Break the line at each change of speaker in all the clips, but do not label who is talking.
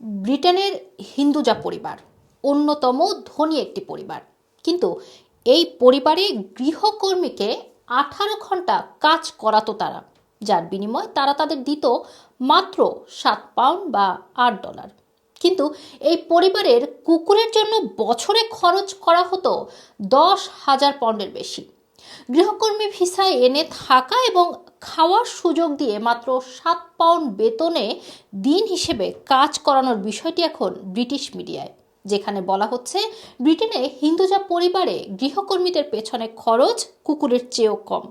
ব্রিটেনের হিন্দুজা পরিবার, অন্যতম ধনী একটি পরিবার। কিন্তু এই পরিবারে গৃহকর্মীকে আঠারো ঘণ্টা কাজ করাতো তারা, যার বিনিময়ে তারা তাদের দিত মাত্র সাত পাউন্ড বা আট ডলার। কিন্তু এই পরিবারের কুকুরের জন্য বছরে খরচ করা হতো দশ হাজার পাউন্ডের বেশি। গৃহকর্মী ভিসায় এনে থাকা এবং খাওয়ার সুযোগ দিয়ে মাত্র সাত পাউন্ড বেতনে দিন হিসেবে কাজ করানোর বিষয়টি এখন ব্রিটিশ মিডিয়ায়, যেখানে বলা হচ্ছে ব্রিটেনে হিন্দুজা পরিবারে গৃহকর্মীদের পেছনে খরচ কুকুরের চেয়েও কম।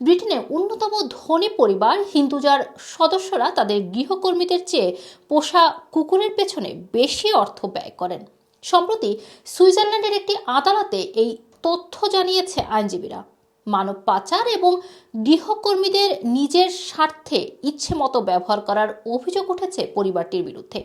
ব্রিটেনে অন্যতম ধনী পরিবার হিন্দুজার সদস্যরা তাদের গৃহকর্মীদের চেয়ে পোষা কুকুরের পেছনে বেশি অর্থ ব্যয় করেন। সম্প্রতি সুইজারল্যান্ডের একটি আদালতে এই তথ্য জানিয়েছে আইনজীবীরা। মানব পাচার এবং গৃহকর্মীদের নিজের স্বার্থে ইচ্ছে মতো ব্যবহার করার অভিযোগ উঠেছে পরিবারটির বিরুদ্ধে।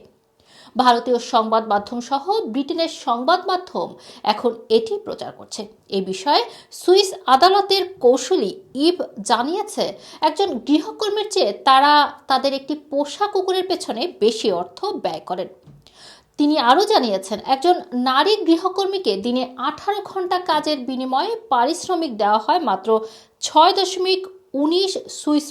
ভারতীয় সংবাদ মাধ্যম সহ ব্রিটেনের সংবাদ মাধ্যম এখন এটি প্রচার করছে। এ বিষয়ে সুইস আদালতের কৌশলী ইব জানিয়েছে, একজন গৃহকর্মীর চেয়ে তারা তাদের একটি পোষা কুকুরের পেছনে বেশি অর্থ ব্যয় করেন। তিনি আরও জানিয়েছেন, একজন নারী গৃহকর্মীকে দিনে আঠারো ঘণ্টা কাজের বিনিময়ে পারিশ্রমিক দেওয়া হয় মাত্র ছয় দশমিক উনিশ সুইস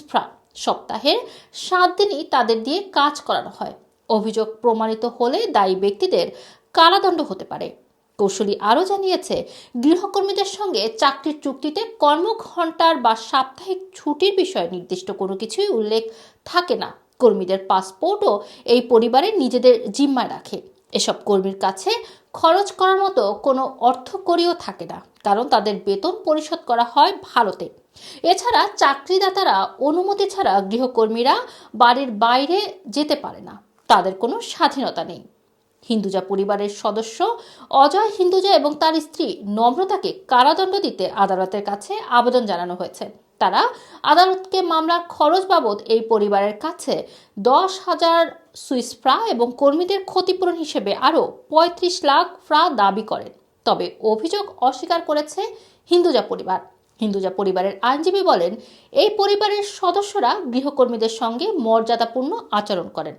সপ্তাহের সাত দিনই তাদের দিয়ে কাজ করানো হয়। অভিযোগ প্রমাণিত হলে দায়ী ব্যক্তিদের কারাদণ্ড হতে পারে। কৌশলী আরও জানিয়েছে, গৃহকর্মীদের সঙ্গে চাকরির চুক্তিতে কর্মঘণ্টার বা সাপ্তাহিক ছুটির বিষয়ে নির্দিষ্ট কোনো কিছুই উল্লেখ থাকে না। কর্মীদের পাসপোর্টও এই পরিবারের নিজেদের জিম্মায় রাখে। এসব কর্মীর কাছে খরচ করার মতো কোনো অর্থকরীও থাকে না, কারণ তাদের বেতন পরিশোধ করা হয় ভারতে। এছাড়া চাকরিদাতারা অনুমতি ছাড়া গৃহকর্মীরা বাড়ির বাইরে যেতে পারে না, তাদের কোনো স্বাধীনতা নেই। হিন্দুজা পরিবারের সদস্য অজয় হিন্দুজা এবং তার স্ত্রী নম্রতাকে কারাদণ্ড দিতে আদালতের কাছে আবেদন জানানো হয়েছে। তারা আদালতকে মামলার খরচ বাবদ এই পরিবারের কাছে দশ হাজার সুইস ফ্রা এবং কর্মীদের ক্ষতিপূরণ হিসেবে আরও পঁয়ত্রিশ লাখ ফ্রা দাবি করেন। তবে অভিযোগ অস্বীকার করেছে হিন্দুজা পরিবার। হিন্দুজা পরিবারের আইনজীবী বলেন, এই পরিবারের সদস্যরা গৃহকর্মীদের সঙ্গে মর্যাদাপূর্ণ আচরণ করেন।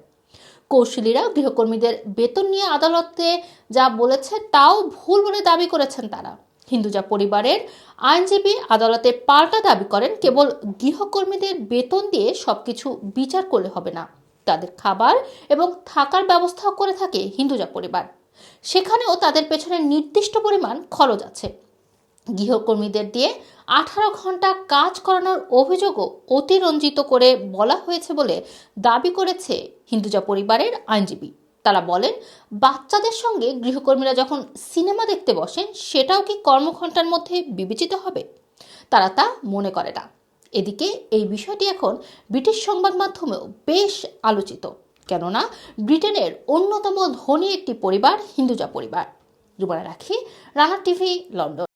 কৌশলীরা গৃহকর্মীদের বেতন নিয়ে আদালতে যা বলেছে তাও ভুল বলে দাবি করেছেন তারা। হিন্দুজা পরিবারের আইনজীবী আদালতে পাল্টা দাবি করেন, কেবল গৃহকর্মীদের বেতন দিয়ে সবকিছু বিচার করলে হবে না। তাদের খাবার এবং থাকার ব্যবস্থাও করে থাকে হিন্দুজা পরিবার। সেখানেও তাদের পেছনে নির্দিষ্ট পরিমাণ খরচ আছে। গৃহকর্মীদের দিয়ে আঠারো ঘণ্টা কাজ করানোর অভিযোগও অতিরঞ্জিত করে বলা হয়েছে বলে দাবি করেছে হিন্দুজা পরিবারের আইনজীবী। তারা বলেন, বাচ্চাদের সঙ্গে গৃহকর্মীরা যখন সিনেমা দেখতে বসেন, সেটাও কি কর্মঘণ্টার মধ্যে বিবেচিত হবে? তারা তা মনে করে না। এদিকে এই বিষয়টি এখন ব্রিটিশ সংবাদ মাধ্যমেও বেশ আলোচিত, কেননা ব্রিটেনের অন্যতম ধনী একটি পরিবার, হিন্দুজা পরিবার। রুবানা রাখি, রানা টিভি, লন্ডন।